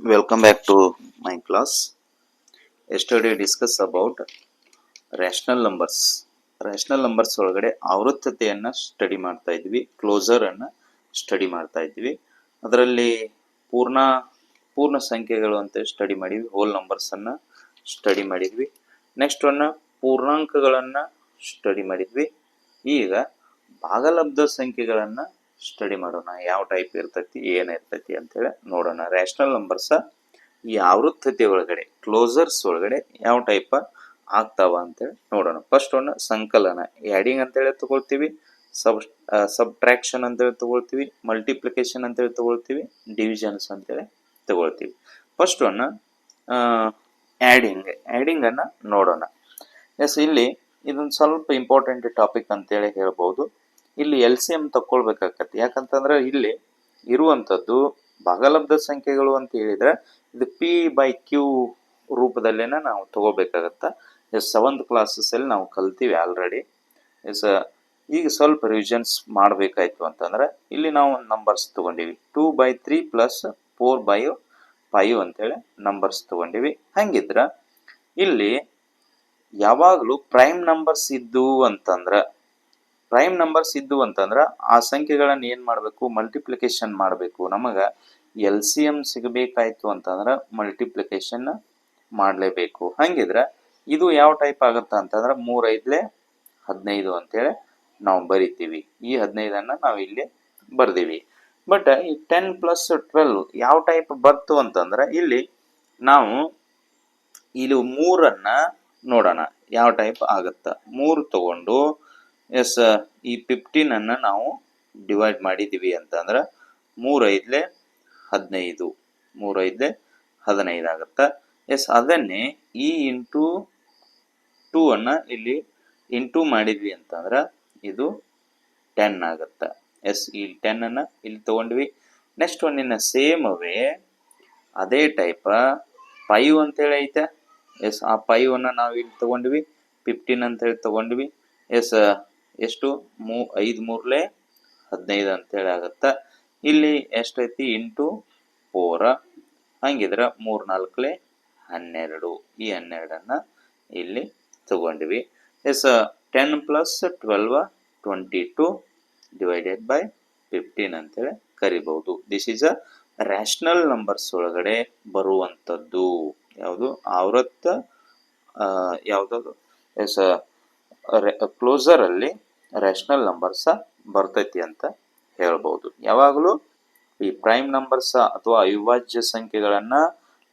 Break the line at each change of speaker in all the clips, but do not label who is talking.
Welcome back to my class. Yesterday discuss about rational numbers. rational numbers ಒಳಗಡೆ ಆವೃತ್ತತೆಯನ್ನ study ಮಾಡ್ತಾ ಇದ್ವಿ closer ಅನ್ನ study ಮಾಡ್ತಾ ಇದ್ವಿ ಅದರಲ್ಲಿ ಪೂರ್ಣ ಪೂರ್ಣ ಸಂಖ್ಯೆಗಳು ಅಂತ ಸ್ಟಡಿ ಮಾಡಿದ್ವಿ ಹೋಲ್ ನಂಬರ್ಸ್ ಅನ್ನ ಸ್ಟಡಿ ಮಾಡಿದ್ವಿ ನೆಕ್ಸ್ಟ್ ಒನ್ನ ಪೂರ್ಣಾಂಕಗಳನ್ನ ಸ್ಟಡಿ ಮಾಡಿದ್ವಿ ಈಗ ಭಾಗಲಬ್ಧ ಸಂಖ್ಯೆಗಳನ್ನ ಸ್ಟಡಿ ಮಾಡೋಣ, ಯಾವ ಟೈಪ್ ಇರ್ತೈತಿ, ಏನು ಇರ್ತೈತಿ ಅಂತೇಳಿ ನೋಡೋಣ. ರ್ಯಾಷನಲ್ ನಂಬರ್ಸ ಈ ಆವೃತ್ತತೆ ಒಳಗಡೆ ಕ್ಲೋಸರ್ಸ್ ಒಳಗಡೆ ಯಾವ ಟೈಪ್ ಆಗ್ತಾವ ಅಂತೇಳಿ ನೋಡೋಣ. ಫಸ್ಟ್ ಒಂದು ಸಂಕಲನ ಆ್ಯಡಿಂಗ್ ಅಂತೇಳಿ ತಗೊಳ್ತೀವಿ ಸಬ್ ಸಬ್ಟ್ರಾಕ್ಷನ್ ಅಂತೇಳಿ ತಗೊಳ್ತೀವಿ ಮಲ್ಟಿಪ್ಲಿಕೇಶನ್ ಅಂತೇಳಿ ತಗೊಳ್ತೀವಿ ಡಿವಿಷನ್ಸ್ ಅಂತೇಳಿ ತಗೊಳ್ತೀವಿ. ಫಸ್ಟ್ ಒನ್ ಆ್ಯಡಿಂಗ್ ಆ್ಯಡಿಂಗನ್ನು ನೋಡೋಣ. ಎಸ್ ಇಲ್ಲಿ ಇದೊಂದು ಸ್ವಲ್ಪ ಇಂಪಾರ್ಟೆಂಟ್ ಟಾಪಿಕ್ ಅಂತೇಳಿ ಹೇಳ್ಬೋದು. ಇಲ್ಲಿ ಎಲ್ ಸಿ ಎಂ ತಕ್ಕೊಳ್ಬೇಕಾಗತ್ತೆ. ಯಾಕಂತಂದ್ರೆ ಇಲ್ಲಿ ಇರುವಂಥದ್ದು ಭಾಗಲಬ್ಧ ಸಂಖ್ಯೆಗಳು ಅಂತ ಹೇಳಿದ್ರೆ ಇದು ಪಿ ಬೈ ಕ್ಯೂ ರೂಪದಲ್ಲೇನ ನಾವು ತಗೋಬೇಕಾಗತ್ತೆ. ಎಸ್ ಸೆವೆಂತ್ ಕ್ಲಾಸಸ್ ಅಲ್ಲಿ ನಾವು ಕಲ್ತೀವಿ ಆಲ್ರೆಡಿ ಎಸ್ ಈಗ ಸ್ವಲ್ಪ ರಿವಿಷನ್ಸ್ ಮಾಡಬೇಕಾಯ್ತು ಅಂತಂದ್ರೆ ಇಲ್ಲಿ ನಾವು ಒಂದು numbers ತಗೊಂಡಿವಿ. Two by three plus four by five ಅಂತೇಳಿ ನಂಬರ್ಸ್ ತಗೊಂಡಿವಿ. ಹಂಗಿದ್ರ ಇಲ್ಲಿ ಯಾವಾಗಲೂ ಪ್ರೈಮ್ ನಂಬರ್ಸ್ ಇದ್ದು ಅಂತಂದ್ರ ಪ್ರೈಮ್ ನಂಬರ್ಸ್ ಇದ್ದು ಅಂತಂದ್ರೆ ಆ ಸಂಖ್ಯೆಗಳನ್ನ ಏನು ಮಾಡಬೇಕು? ಮಲ್ಟಿಪ್ಲಿಕೇಶನ್ ಮಾಡಬೇಕು. ನಮಗ ಎಲ್ ಸಿ ಎಂ ಸಿಗಬೇಕಾಯ್ತು ಅಂತಂದ್ರೆ ಮಲ್ಟಿಪ್ಲಿಕೇಶನ್ ಮಾಡಲೇಬೇಕು. ಹಂಗಿದ್ರೆ ಇದು ಯಾವ ಟೈಪ್ ಆಗುತ್ತೆ ಅಂತಂದ್ರೆ ಮೂರೈದ್ಲೆ ಹದಿನೈದು ಅಂತೇಳಿ ನಾವು ಬರಿತೀವಿ. ಈ ಹದಿನೈದನ್ನು ನಾವು ಇಲ್ಲಿ ಬರ್ದೀವಿ. ಬಟ್ ಈ ಟೆನ್ ಪ್ಲಸ್ ಟ್ವೆಲ್ವ್ ಯಾವ ಟೈಪ್ ಬರ್ತು ಅಂತಂದ್ರೆ ಇಲ್ಲಿ ನಾವು ಇಲ್ಲಿ ಮೂರನ್ನು ನೋಡೋಣ. ಯಾವ ಟೈಪ್ ಆಗುತ್ತೆ? ಮೂರು ತಗೊಂಡು ಎಸ್, ಈ ಫಿಫ್ಟೀನ್ ಅನ್ನ ನಾವು ಡಿವೈಡ್ ಮಾಡಿದೀವಿ ಅಂತಂದ್ರೆ ಮೂರೈದ್ಲೆ ಹದಿನೈದು ಮೂರೈದ್ಲೆ ಹದಿನೈದು ಆಗುತ್ತೆ. ಎಸ್, ಅದನ್ನೇ ಈ ಇಂಟು ಟೂ ಅನ್ನು ಇಲ್ಲಿ ಇಂಟು ಮಾಡಿದ್ವಿ ಅಂತಂದ್ರೆ ಇದು ಟೆನ್ ಆಗುತ್ತೆ. ಎಸ್, ಈ ಟೆನ್ನನ್ನು ಇಲ್ಲಿ ತಗೊಂಡ್ವಿ. ನೆಕ್ಸ್ಟ್ ಒನ್ನಿನ ಸೇಮ್ ಅವೇ ಅದೇ ಟೈಪ್ ಫೈವ್ ಅಂತೇಳಿ ಐತೆ. ಎಸ್, ಆ ಫೈವ್ ಅನ್ನ ನಾವು ಇಲ್ಲಿ ತಗೊಂಡ್ವಿ ಫಿಫ್ಟೀನ್ ಅಂತೇಳಿ ತಗೊಂಡ್ವಿ. ಎಸ್ ಎಷ್ಟು? ಮೂ, ಐದು ಮೂರಲೆ ಹದಿನೈದು ಅಂತೇಳಿ ಆಗತ್ತ. ಇಲ್ಲಿ ಎಷ್ಟೈತಿ? Into four. ಹಂಗಿದ್ರ ಮೂರು ನಾಲ್ಕಲೆ ಹನ್ನೆರಡು. ಈ ಹನ್ನೆರಡನ್ನು ಇಲ್ಲಿ ತಗೊಂಡ್ವಿ. Yes ten plus twelve twenty two divided by fifteen ಅಂತೇಳಿ ಕರಿಬಹುದು. This is a rational numbers ಒಳಗಡೆ ಬರುವಂಥದ್ದು. ಯಾವುದು? ಆವೃತ್ತ ಯಾವುದಾದ್ರು ಎಸ್ ಕ್ಲೋಸರ್ ಅಲ್ಲಿ ರ್ಯಾಷನಲ್ ನಂಬರ್ಸ ಬರ್ತೈತಿ ಅಂತ ಹೇಳ್ಬೋದು. ಯಾವಾಗಲೂ ಈ ಪ್ರೈಮ್ ನಂಬರ್ಸ ಅಥವಾ ಅವಿಭಾಜ್ಯ ಸಂಖ್ಯೆಗಳನ್ನು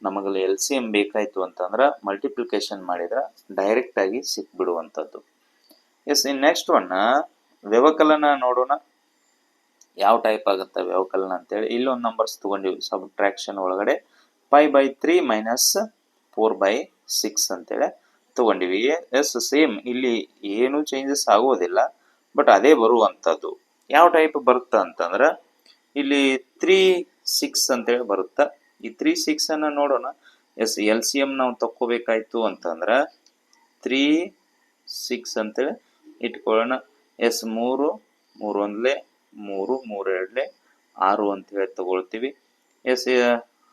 ನಮಗಲ್ಲಿ ಎಲ್ ಸಿ ಎಂ ಬೇಕಾಯ್ತು ಅಂತಂದ್ರೆ ಮಲ್ಟಿಪ್ಲಿಕೇಶನ್ ಮಾಡಿದ್ರೆ ಡೈರೆಕ್ಟ್ ಆಗಿ ಸಿಕ್ಬಿಡುವಂಥದ್ದು. ಎಸ್ ಇನ್ ನೆಕ್ಸ್ಟ್ ಒನ್ ವ್ಯವಕಲನ ನೋಡೋಣ. ಯಾವ ಟೈಪ್ ಆಗುತ್ತೆ ವ್ಯವಕಲನ ಅಂತೇಳಿ. ಇಲ್ಲೊಂದು ನಂಬರ್ಸ್ ತಗೊಂಡಿವಿ ಸಬ್ಟ್ರಾಕ್ಷನ್ ಒಳಗಡೆ five by three minus four by six ಅಂತೇಳಿ ತಗೊಂಡಿವಿ. ಎಸ್ ಸೇಮ್ ಇಲ್ಲಿ ಏನು ಚೇಂಜಸ್ ಆಗೋದಿಲ್ಲ. ಬಟ್ ಅದೇ ಬರುವಂಥದ್ದು ಯಾವ ಟೈಪ್ ಬರುತ್ತಾ ಅಂತಂದ್ರೆ, ಇಲ್ಲಿ ತ್ರೀ ಸಿಕ್ಸ್ ಅಂತೇಳಿ ಬರುತ್ತೆ? ಈ ತ್ರೀ ಸಿಕ್ಸನ್ನು ನೋಡೋಣ. ಎಸ್ ಎಲ್ ಸಿ ಎಂ ನಾವು ತಕ್ಕೋಬೇಕಾಯ್ತು ಅಂತಂದ್ರೆ ತ್ರೀ ಸಿಕ್ಸ್ ಅಂತೇಳಿ ಇಟ್ಕೊಳ್ಳೋಣ. ಎಸ್, ಮೂರು ಮೂರು ಒಂದ್ಲೆ, ಮೂರು ಮೂರು ಆರು ಅಂತೇಳಿ ತಗೊಳ್ತೀವಿ. ಎಸ್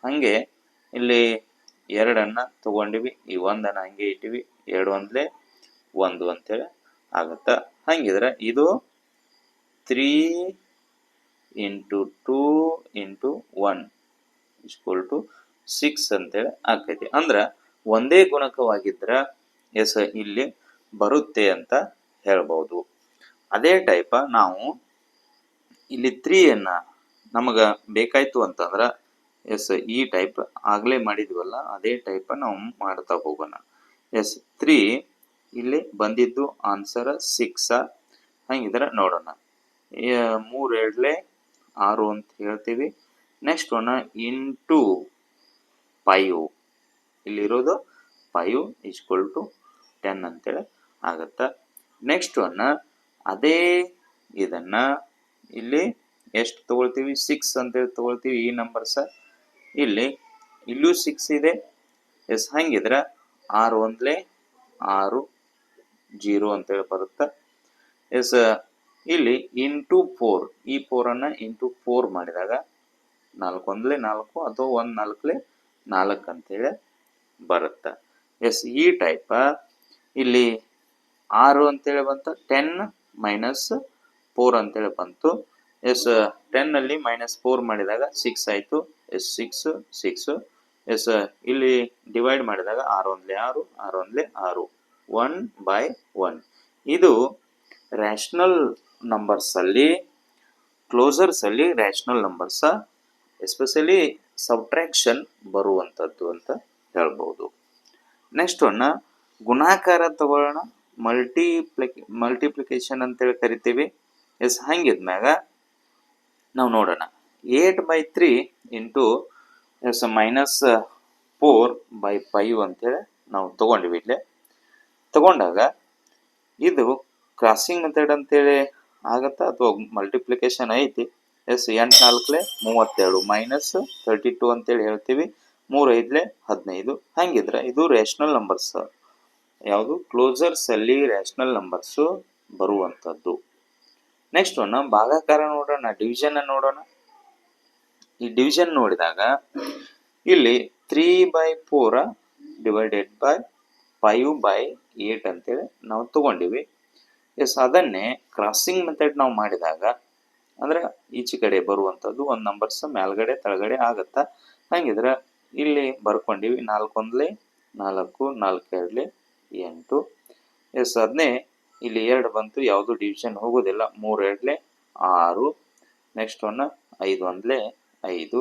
ಹಂಗೆ ಇಲ್ಲಿ ಎರಡನ್ನು ತಗೊಂಡಿವಿ. ಈ ಒಂದನ್ನ ಹಂಗೆ ಇಟ್ಟಿವಿ. ಎರಡು ಒಂದ್ಲೆ, ಒಂದು ಅಂತೇಳಿ ಆಗತ್ತ? ಹಂಗಿದ್ರೆ ಇದು three into two into one is equal to six ಅಂತೇಳಿ ಆಕೈತಿ ಅಂದ್ರೆ ಒಂದೇ ಗುಣಕವಾಗಿದ್ರೆ ಎಸ್ ಇಲ್ಲಿ ಬರುತ್ತೆ ಅಂತ ಹೇಳ್ಬೋದು. ಅದೇ ಟೈಪ ನಾವು ಇಲ್ಲಿ ತ್ರೀಯನ್ನ ನಮಗ ಬೇಕಾಯ್ತು ಅಂತಂದ್ರೆ ಎಸ್ ಈ ಟೈಪ್ ಆಗ್ಲೇ ಮಾಡಿದ್ವಲ್ಲ, ಅದೇ ಟೈಪ ನಾವು ಮಾಡ್ತಾ ಹೋಗೋಣ. ಎಸ್ ತ್ರೀ ಇಲ್ಲಿ ಬಂದಿದ್ದು ಆನ್ಸರ್ ಸಿಕ್ಸ್ ಹಂಗಿದ್ರೆ ನೋಡೋಣ. ಮೂರ್ ಎರಡ್ಲೆ ಆರು ಅಂತ ಹೇಳ್ತೀವಿ. ನೆಕ್ಸ್ಟ್ ಒನ್ ಇಂಟು ಫೈವ್ ಇಲ್ಲಿರೋದು ಫೈವ್ ಈಕ್ವಲ್ ಟು ಟೆನ್ ಅಂತೇಳಿ ಆಗತ್ತ. ನೆಕ್ಸ್ಟ್ ಒನ್ ಅದೇ ಇದನ್ನ ಇಲ್ಲಿ ಎಷ್ಟು ತಗೊಳ್ತೀವಿ? ಸಿಕ್ಸ್ ಅಂತೇಳಿ ತಗೊಳ್ತೀವಿ ಈ ನಂಬರ್ಸ ಇಲ್ಲಿ ಇಲ್ಲೂ ಸಿಕ್ಸ್ ಇದೆ. ಎಸ್, ಹಂಗಿದ್ರೆ ಆರು ಒಂದ್ಲೆ ಆರು. ಜೀರೋ ಅಂತೇಳಿ ಬರುತ್ತೆ. ಎಸ್ ಇಲ್ಲಿ ಇಂಟು ಫೋರ್ ಈ ಫೋರನ್ನು ಇಂಟು ಫೋರ್ ಮಾಡಿದಾಗ ನಾಲ್ಕು ಒಂದ್ಲೆ ನಾಲ್ಕು ಅಥವಾ ಒಂದು ನಾಲ್ಕಲೆ ನಾಲ್ಕು ಅಂತೇಳಿ ಬರುತ್ತೆ. ಎಸ್ ಈ ಟೈಪ್ ಇಲ್ಲಿ ಆರು ಅಂತೇಳಿ ಬಂತು ಟೆನ್ ಮೈನಸ್ ಫೋರ್ ಅಂತೇಳಿ ಬಂತು. ಎಸ್ ಟೆನ್ನಲ್ಲಿ ಮೈನಸ್ ಫೋರ್ ಮಾಡಿದಾಗ ಸಿಕ್ಸ್ ಆಯಿತು. ಎಸ್ ಸಿಕ್ಸ್ ಸಿಕ್ಸ್ ಎಸ್ ಇಲ್ಲಿ ಡಿವೈಡ್ ಮಾಡಿದಾಗ ಆರು ಒಂದ್ಲೆ ಆರು ಆರು ಒಂದ್ಲೆ ಆರು. ಒನ್ ಬೈ ಒನ್ ಇದು ರ್ಯಾಷನಲ್ ನಂಬರ್ಸಲ್ಲಿ ಕ್ಲೋಸರ್ಸಲ್ಲಿ ರ್ಯಾಷನಲ್ ನಂಬರ್ಸ ಎಸ್ಪೆಷಲಿ ಸಬ್ಟ್ರಾಕ್ಷನ್ ಬರುವಂಥದ್ದು ಅಂತ ಹೇಳ್ಬೋದು. ನೆಕ್ಸ್ಟ್ ಒನ್ನ ಗುಣಾಕಾರ ತಗೊಳ್ಳೋಣ ಮಲ್ಟಿಪ್ಲಿಕ್ ಮಲ್ಟಿಪ್ಲಿಕೇಶನ್ ಅಂತೇಳಿ ಕರಿತೀವಿ. ಎಸ್ ಹಂಗಿದ್ಮ್ಯಾಗ ನಾವು ನೋಡೋಣ. Eight by three into yes minus four by five ಅಂತೇಳಿ ನಾವು ತಗೊಂಡಿವಿ ಇಲ್ಲಿ. ತಗೊಂಡಾಗ ಇದು ಕ್ರಾಸಿಂಗ್ ಮೆಥಡ್ ಅಂತೇಳಿ ಆಗುತ್ತಾ ಅಥವಾ ಮಲ್ಟಿಪ್ಲಿಕೇಶನ್ ಐತಿ? ಎಸ್ ಎಂಟು ನಾಲ್ಕಲೆ ಮೂವತ್ತೆರಡು ಮೈನಸ್ ತರ್ಟಿ ಟು ಅಂತೇಳಿ ಹೇಳ್ತೀವಿ. ಮೂರು ಹದಿನೈದು. ಹಂಗಿದ್ರೆ ಇದು ರೇಷ್ನಲ್ ನಂಬರ್ಸ್ ಯಾವುದು? ಕ್ಲೋಸರ್ಸಲ್ಲಿ ರೇಷನಲ್ ನಂಬರ್ಸು ಬರುವಂಥದ್ದು. ನೆಕ್ಸ್ಟ್ ಒನ್ ಭಾಗಾಕಾರ ನೋಡೋಣ ಡಿವಿಷನ್ ನೋಡೋಣ. ಈ ಡಿವಿಷನ್ ನೋಡಿದಾಗ ಇಲ್ಲಿ three by four divided by five by eight ಅಂತೇಳಿ ನಾವು ತಗೊಂಡಿವಿ. ಎಸ್ ಅದನ್ನೇ ಕ್ರಾಸಿಂಗ್ ಮೆಥಡ್ ನಾವು ಮಾಡಿದಾಗ, ಅಂದ್ರೆ ಈಚೆ ಕಡೆ ಬರುವಂಥದ್ದು ಒಂದು ನಂಬರ್ಸ್ ಮೇಲ್ಗಡೆ, ತಳಗಡೆ ಆಗುತ್ತಾ? ಹಾಗಿದ್ರೆ ಇಲ್ಲಿ ಬರ್ಕೊಂಡಿವಿ ನಾಲ್ಕೊಂದ್ಲೆ ನಾಲ್ಕು ನಾಲ್ಕು ಎರಡ್ಲೆ, ಎಂಟು. ಎಸ್ ಅದನ್ನೇ ಇಲ್ಲಿ ಎರಡು ಬಂತು, ಯಾವುದು ಡಿವಿಷನ್ ಹೋಗೋದಿಲ್ಲ. ಮೂರು ಎರಡ್ಲೆ, ಆರು. ನೆಕ್ಸ್ಟ್ ಒನ್ ಐದು ಒಂದ್ಲೆ, ಐದು.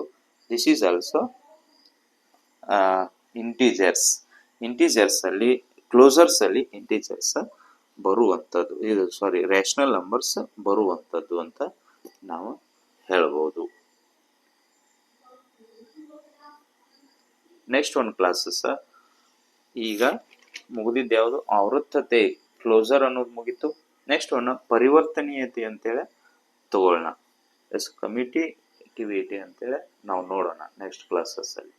This is also integers integers closures ಅಲ್ಲಿ ಇಂಟೀಜರ್ಸ್ ಬರುವಂಥದ್ದು ಇದು ಸಾರಿ ರೇಷನಲ್ ನಂಬರ್ಸ್ ಬರುವಂಥದ್ದು ಅಂತ ನಾವು ಹೇಳ್ಬೋದು. ನೆಕ್ಸ್ಟ್ ಒಂದು ಕ್ಲಾಸಸ್ ಈಗ ಮುಗಿದಿದ್ದು ಯಾವುದು? ಆವೃತ್ತತೆ ಕ್ಲೋಸರ್ ಅನ್ನೋದು ಮುಗಿತು. ನೆಕ್ಸ್ಟ್ ಒನ್ ಪರಿವರ್ತನೀಯತೆ ಅಂತೇಳಿ ತಗೊಳ್ಳೋಣ. ಎಸ್ ಕಮಿಟಿ ಆಕ್ಟಿವಿಟಿ ಅಂತೇಳಿ ನಾವು ನೋಡೋಣ ನೆಕ್ಸ್ಟ್ ಕ್ಲಾಸಸ್ ಅಲ್ಲಿ.